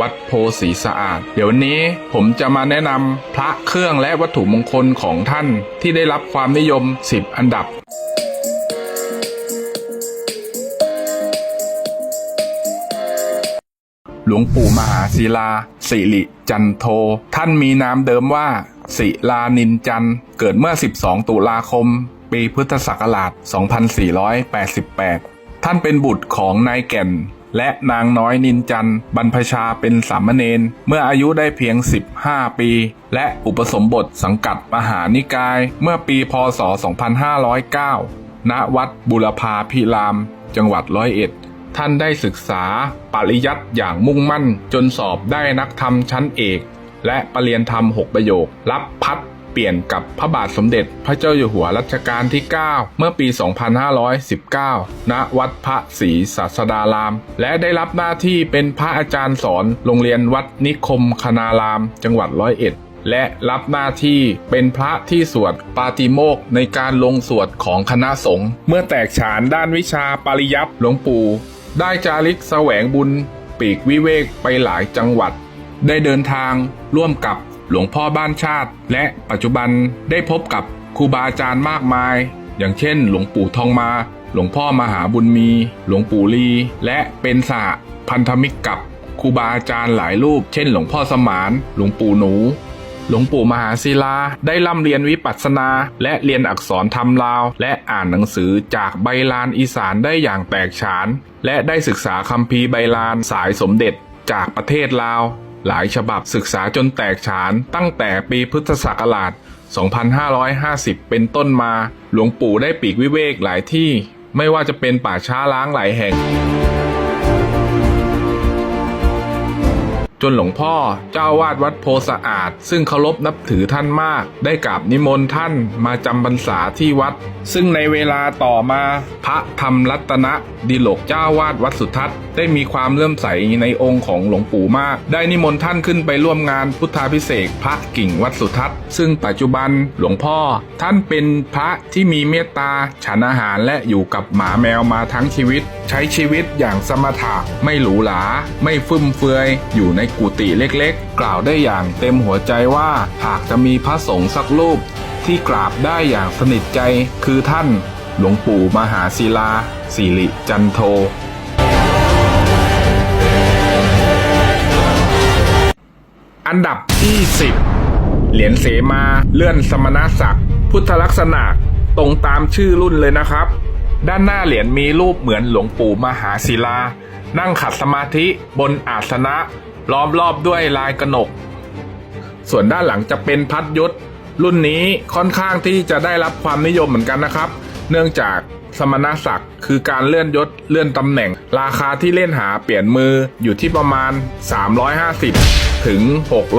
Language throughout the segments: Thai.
วัดโพสีสะอาด เดี๋ยววันนี้ผมจะมาแนะนำพระเครื่องและวัตถุมงคลของท่านที่ได้รับความนิยม 10 อันดับ หลวงปู่มหาศิลา สิริจันโท ท่านมีนามเดิมว่า ศิลานินจันเกิดเมื่อ 12 ตุลาคม ปีพุทธศักราช 2488 ท่านเป็นบุตรของนายแก่น และนางน้อยนินจันบรรพชาเป็นสามเณรเมื่ออายุได้เพียง 15 ปี และอุปสมบทสังกัดมหานิกาย เมื่อปีพศ 2509 ณ วัดบุรพาพิราม จังหวัดร้อยเอ็ด ท่านได้ศึกษาปริยัติอย่างมุ่งมั่น จนสอบได้นักธรรมชั้นเอก และปรริญญาธรรม 6 ประโยครับพัด ปลี่ยนกับพระบาทสมเด็จพระเจ้าอยู่หัวรัชกาลที่ 9 เมื่อปี 2519 ณ วัดพระศรีศาสดาราม และได้รับหน้าที่เป็นพระอาจารย์สอนโรงเรียนวัดนิคมคณาราม จังหวัดร้อยเอ็ดและรับหน้าที่เป็นพระที่สวดปาติโมกในการลงสวดของคณะสงฆ์เมื่อแตกฉานด้านวิชาปริยัติหลวงปู่ ได้จาริกแสวงบุญ ปีกวิเวกไปหลายจังหวัด ได้เดินทางร่วมกับ หลวงพ่อบ้านชาติ และปัจจุบันได้พบกับครูบาอาจารย์มากมาย อย่างเช่น หลวงปู่ทองมา หลวงพ่อมหาบุญมี หลวงปู่ลี และเป็นสหพันธมิตรกับครูบาอาจารย์หลายรูป เช่น หลวงพ่อสมาน หลวงปู่หนู หลวงปู่มหาศิลา ได้ร่ำเรียนวิปัสสนา และเรียนอักษรธรรมลาว และอ่านหนังสือจากใบลานอีสานได้อย่างแตกฉาน และได้ศึกษาคัมภีใบลานสายสมเด็จจากประเทศลาว หลายฉบับศึกษาจนแตกฉานตั้งแต่ปีพุทธศักราช 2550 เป็นต้นมา หลวงปู่ได้ปีกวิเวกหลายที่ ไม่ว่าจะเป็นป่าช้าล้างหลายแห่ง จนหลวงพ่อเจ้าวาดวัดโพสะอาด ซึ่งเคารพนับถือท่านมาก ได้กราบนิมนต์ท่านมาจำพรรษาที่วัด ซึ่งในเวลาต่อมา พระธรรมรัตนะดิโลกเจ้าวาดวัดสุทัศน์ได้มีความเลื่อมใสในองค์ของหลวงปู่มาก ได้นิมนต์ท่านขึ้นไปร่วมงานพุทธาพิเศษพระกิ่งวัดสุทัศน์ซึ่งปัจจุบันหลวงพ่อ ท่านเป็นพระที่มีเมตตาฉันอาหารและอยู่กับหมาแมวมาทั้งชีวิต ใช้ชีวิตอย่างสมถะไม่หรูหราไม่ฟุ่มเฟือยอยู่ในกุฏิเล็กๆ กล่าวได้อย่างเต็มหัวใจว่าหากจะมีพระสงฆ์สักรูป ที่กราบได้อย่างสนิทใจคือท่าน หลวงปู่มหาศิลา สิริจันโทอันดับที่ 10 เหรียญเสมาเลื่อนสมณศักดิ์ พุทธลักษณะตรงตามชื่อรุ่นเลยนะครับ ด้านหน้าเหรียญมีรูปเหมือนหลวงปู่มหาศิลา นั่งขัดสมาธิบนอาสนะ ล้อมรอบด้วยลายกระหนก ส่วนด้านหลังจะเป็นพัดยศ รุ่นนี้ค่อนข้างที่จะได้รับความนิยมเหมือนกันนะครับ เนื่องจากสมณศักดิ์คือการเลื่อนยศเลื่อนตำแหน่ง ราคาที่เล่นหาเปลี่ยนมืออยู่ที่ประมาณ 350 ถึง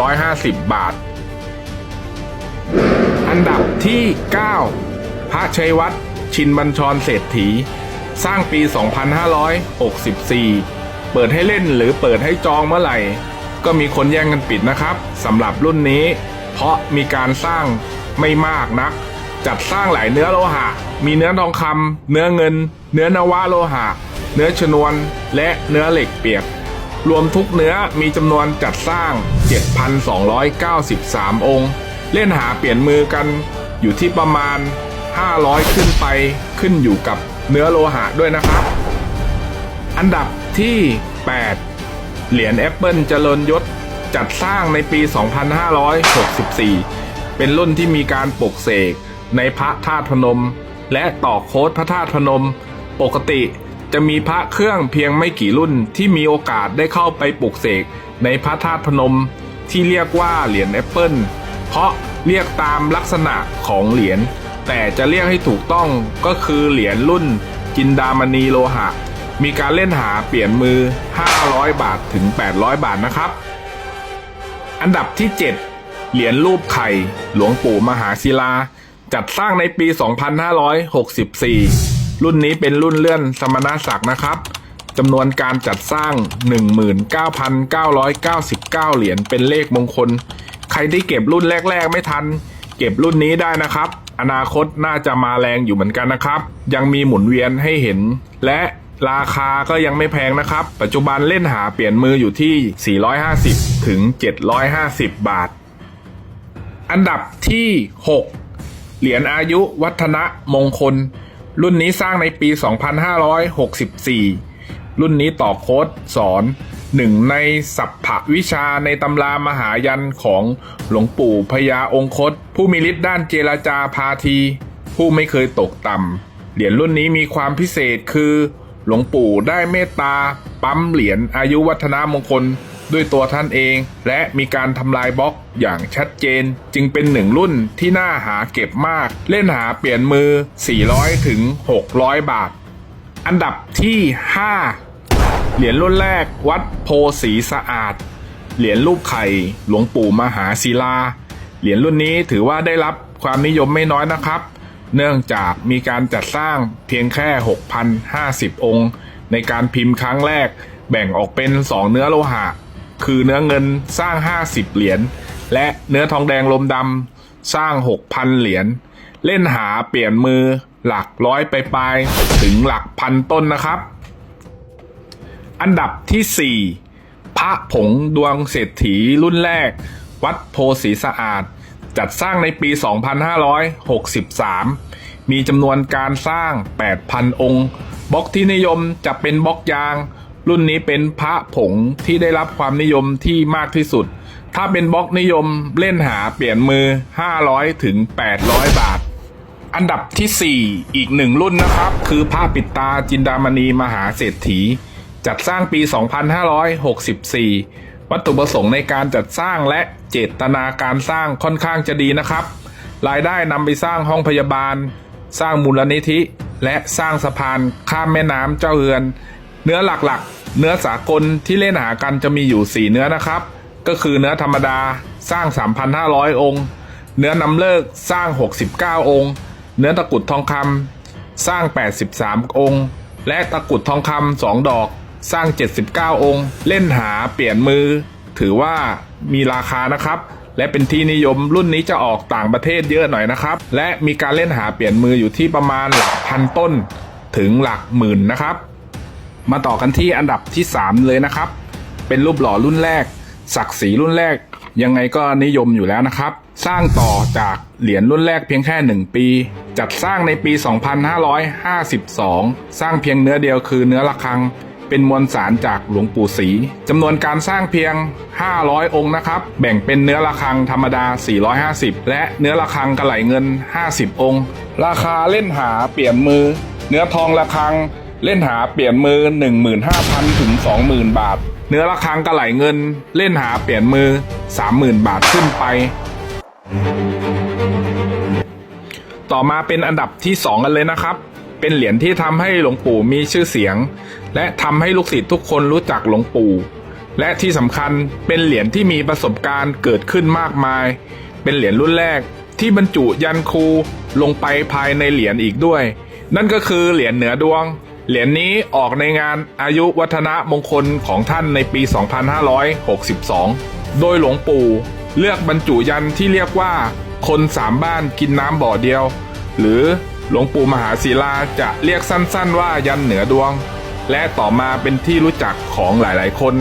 650 บาท อันดับที่ 9 พระชัยวัฒน์ชินบัญชรเศรษฐี สร้างปี 2564 เปิดให้เล่นหรือเปิดให้จองเมื่อไหร่ ก็มีคนแย่งกันปิดนะครับสำหรับรุ่นนี้ เพราะมีการสร้างไม่มากนัก จัดสร้างหลายเนื้อโลหะ มีเนื้อทองคำเนื้อเงิน เนื้อนวะโลหะ เนื้อชนวน และเนื้อเหล็กเปียก รวมทุกเนื้อมีจำนวนจัดสร้าง 7,293 องค์ เล่นหาเปลี่ยนมือกันอยู่ที่ประมาณ 500 ขึ้นไปขึ้นอยู่กับเนื้อโลหะด้วยนะครับ อันดับที่ 8 เหรียญแอปเปิลเจริญยศจัดสร้างในปี 2564 เป็นรุ่นที่มีการปลุกเสกในพระธาตุพนม และต่อโค้ดพระธาตุพนม ปกติจะมีพระเครื่องเพียงไม่กี่รุ่นที่มีโอกาสได้เข้าไปปลุกเสกในพระธาตุพนม ที่เรียกว่าเหรียญแอปเปิลเพราะเรียกตามลักษณะของเหรียญแต่จะเรียกให้ถูกต้องก็คือเหรียญรุ่นจินดามณีโลหะ มีการเล่นหาเปลี่ยนมือ 500 บาทถึง 800 บาทนะครับ อันดับที่ 7 เหรียญรูปไข่ หลวงปู่มหาศิลา จัดสร้างในปี 2564 รุ่นนี้เป็นรุ่นเลื่อนสมณศักดิ์นะครับจำนวนการจัดสร้าง 19,999 เหรียญเป็นเลขมงคล ใครที่เก็บรุ่นแรก ๆ ไม่ทัน เก็บรุ่นนี้ได้นะครับ อนาคตน่าจะมาแรงอยู่เหมือนกันนะครับ ยังมีหมุนเวียนให้เห็น และ ราคาก็ยังไม่แพงนะครับ ปัจจุบันเล่นหาเปลี่ยนมืออยู่ที่ 450 ถึง 750 บาท อันดับที่ 6 เหรียญอายุวัฒนะมงคล รุ่นนี้สร้างในปี 2564 รุ่นนี้ต่อโค้ดสอนหนึ่งในสัพพวิชาในตำรามหายันของหลวงปู่พญาองคต ผู้มีฤทธิ์ด้านเจรจาพาที ผู้ไม่เคยตกต่ำเหรียญรุ่นนี้มีความพิเศษคือ หลวงปู่ได้เมตตา ปั๊มเหรียญอายุวัฒนามงคลด้วยตัวท่านเอง และมีการทำลายบล็อกอย่างชัดเจน จึงเป็นหนึ่งรุ่นที่น่าหาเก็บมาก เล่นหาเปลี่ยนมือ 400 ถึง 600 บาท อันดับที่ 5 เหรียญรุ่นแรกวัดโพสีสะอาด เหรียญรูปไข่หลวงปู่มหาศิลา เหรียญรุ่นนี้ถือว่าได้รับความนิยมไม่น้อยนะครับ เนื่องจากมีการจัดสร้างเพียงแค่ 6,050 องค์ ในการพิมพ์ครั้งแรกแบ่งออกเป็น 2 เนื้อโลหะ คือเนื้อเงินสร้าง 50 เหรียญ และเนื้อทองแดงลมดำสร้าง 6,000 เหรียญ เล่นหาเปลี่ยนมือหลักร้อยไปปลายถึงหลักพันต้นนะครับ อันดับที่ 4 พระผงดวงเศรษฐีรุ่นแรก วัดโพสีสะอาด จัดสร้างในปี 2563 มีจำนวนการสร้าง 8,000 องค์ บล็อกที่นิยมจะเป็นบล็อกยาง รุ่นนี้เป็นพระผงที่ได้รับความนิยมที่มากที่สุด ถ้าเป็นบล็อกนิยมเล่นหาเปลี่ยนมือ 500 ถึง 800 บาท อันดับที่ 4 อีกหนึ่งรุ่นนะครับ คือผ้าปิดตาจินดามณีมหาเศรษฐี จัดสร้างปี 2564 วัตถุประสงค์ในการจัดสร้างและเจตนาการสร้างค่อนข้างจะดีนะครับ รายได้นำไปสร้างห้องพยาบาล สร้างมูลนิธิ และสร้างสะพานข้ามแม่น้ำเจ้าเฮือน เนื้อหลักๆ เนื้อสากลที่เล่นหากันจะมีอยู่ 4 เนื้อนะครับ ก็คือเนื้อธรรมดาสร้าง 3,500 องค์ เนื้อนำเลิกสร้าง 69 องค์ เนื้อตะกุดทองคำสร้าง 83 องค์ และตะกุดทองคำสองดอก สร้าง 79 องค์ เล่นหาเปลี่ยนมือ ถือว่ามีราคานะครับ และเป็นที่นิยมรุ่นนี้จะออกต่างประเทศเยอะหน่อยนะครับ และมีการเล่นหาเปลี่ยนมืออยู่ที่ประมาณหลักพันต้น ถึงหลักหมื่นนะครับ มาต่อกันที่อันดับที่ 3 เลยนะครับ เป็นรูปหล่อรุ่นแรก ศักดิ์ศรีรุ่นแรก ยังไงก็นิยมอยู่แล้วนะครับ สร้างต่อจากเหรียญรุ่นแรกเพียงแค่ 1 ปี จัดสร้างในปี 2552 สร้างเพียงเนื้อเดียวคือเนื้อระฆัง เป็นมวลสารจากหลวงปู่ศรีจำนวนการสร้างเพียง 500 องค์นะครับ แบ่งเป็นเนื้อระฆังธรรมดา 450 และเนื้อระฆังกระไหลเงิน 50 องค์ ราคาเล่นหาเปลี่ยนมือ เนื้อทองระฆังเล่นหาเปลี่ยนมือ 15,000 ถึง 20,000 บาท เนื้อระฆังกระไหลเงิน เล่นหาเปลี่ยนมือ 30,000 บาทขึ้นไป ต่อมาเป็นอันดับที่ 2 กันเลยนะครับ เป็นเหรียญที่ทำให้หลวงปู่มีชื่อเสียง และทำให้ลูกศิษย์ทุกคนรู้จักหลวงปู่ และที่สำคัญเป็นเหรียญที่มีประสบการณ์เกิดขึ้นมากมาย เป็นเหรียญรุ่นแรกที่บรรจุยันครูลงไปภายในเหรียญอีกด้วย นั่นก็คือเหรียญเหนือดวง เหรียญนี้ออกในงานอายุวัฒนะมงคลของท่านในปี 2562 โดยหลวงปู่เลือกบรรจุยันที่เรียกว่า คนสามบ้านกินน้ำบ่อเดียว หรือ หลวงปู่มหาศิลาจะเรียกสั้นๆว่ายันเหนือดวง และต่อมาเป็นที่รู้จักของหลายๆคน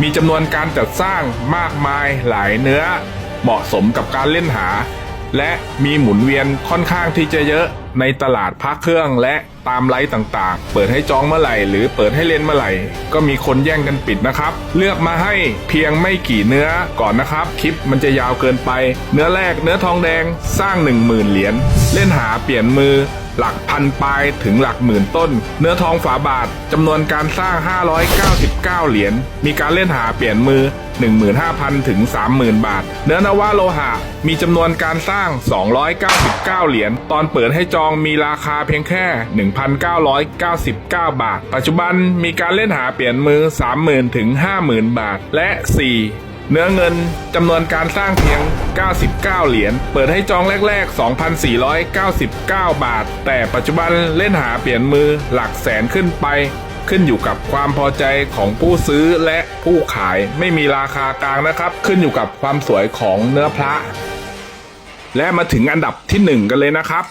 มีจำนวนการจัดสร้างมากมายหลายเนื้อ เหมาะสมกับการเล่นหา และมีหมุนเวียนค่อนข้างที่จะเยอะ ในตลาดพักเครื่องและตามไลท์ต่างๆ เปิดให้จองเมื่อไหร่ หรือเปิดให้เล่นเมื่อไหร่ ก็มีคนแย่งกันปิดนะครับ เลือกมาให้เพียงไม่กี่เนื้อก่อนนะครับ คลิปมันจะยาวเกินไป เนื้อแรกเนื้อทองแดงสร้าง 1 0,000 เหรียญเล่นหาเปลี่ยนมือ หลักพันปลายถึงหลักหมื่นต้น เนื้อทองฝาบาทจำนวนการสร้าง 599 เหรียญ มีการเล่นหาเปลี่ยนมือ 15,000 ถึง 30,000 บาท เนื้อนวโลหะ มีจำนวนการสร้าง 299 เหรียญ ตอนเปิดให้จองมีราคาเพียงแค่ 1,999 บาท ปัจจุบันมีการเล่นหาเปลี่ยนมือ 30,000 ถึง 50,000 บาท และ 4 เนื้อเงินจำนวนการสร้างเพียง 99 เหรียญ เปิดให้จองแรก ๆ 2,499 บาท แต่ปัจจุบันเล่นหาเปลี่ยนมือหลักแสนขึ้นไป ขึ้นอยู่กับความพอใจของผู้ซื้อและผู้ขายไม่มีราคากลางนะครับ ขึ้นอยู่กับความสวยของเนื้อพระ และมาถึงอันดับที่ 1 กันเลยนะครับ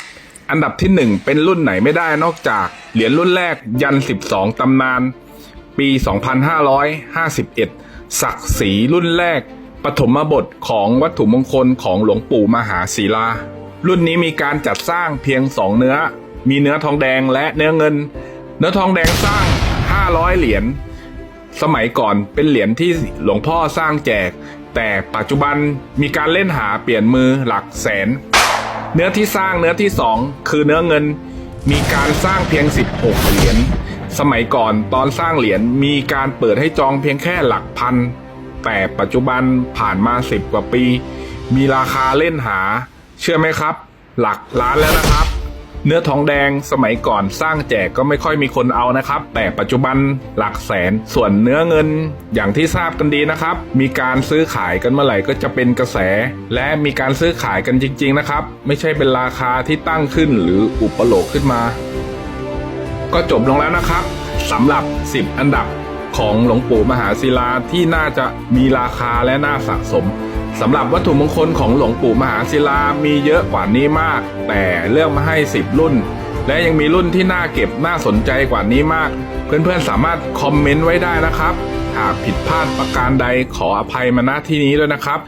อันดับที่ 1 เป็นรุ่นไหนไม่ได้นอกจากเหรียญรุ่นแรกยัน 12 ตำนาน ปี 2551 ศักดิ์ศรีรุ่นแรก ปฐมบทของวัตถุมงคลของหลวงปู่มหาศิลา รุ่นนี้มีการจัดสร้างเพียง2เนื้อ มีเนื้อทองแดงและเนื้อเงิน เนื้อทองแดงสร้าง 500 เหรียญ สมัยก่อนเป็นเหรียญที่หลวงพ่อสร้างแจก แต่ปัจจุบันมีการเล่นหาเปลี่ยนมือหลักแสน เนื้อที่สร้างเนื้อที่2คือเนื้อเงิน มีการสร้างเพียง 16 เหรียญ สมัยก่อนตอนสร้างเหรียญมีการเปิดให้จองเพียงแค่หลักพัน แต่ปัจจุบันผ่านมา10กว่าปี มีราคาเล่นหา เชื่อไหมครับ หลักล้านแล้วนะครับ เนื้อทองแดงสมัยก่อนสร้างแจกก็ไม่ค่อยมีคนเอานะครับ แต่ปัจจุบันหลักแสนส่วนเนื้อเงิน อย่างที่ทราบกันดีนะครับ มีการซื้อขายกันเมื่อไหร่ก็จะเป็นกระแส และมีการซื้อขายกันจริง ๆ นะครับ ไม่ใช่เป็นราคาที่ตั้งขึ้นหรืออุปโลกขึ้นมา ก็จบลงแล้วนะครับสำหรับ 10 อันดับของหลวงปู่มหาศิลาที่น่าจะมีราคาและน่าสะสมสำหรับวัตถุมงคลของหลวงปู่มหาศิลามีเยอะกว่านี้มาก แต่เลือกมาให้ 10 รุ่น และยังมีรุ่นที่น่าเก็บน่าสนใจกว่านี้มาก เพื่อนๆสามารถคอมเมนต์ไว้ได้นะครับ หากผิดพลาดประการใดขออภัยมาณที่นี้ด้วยนะครับ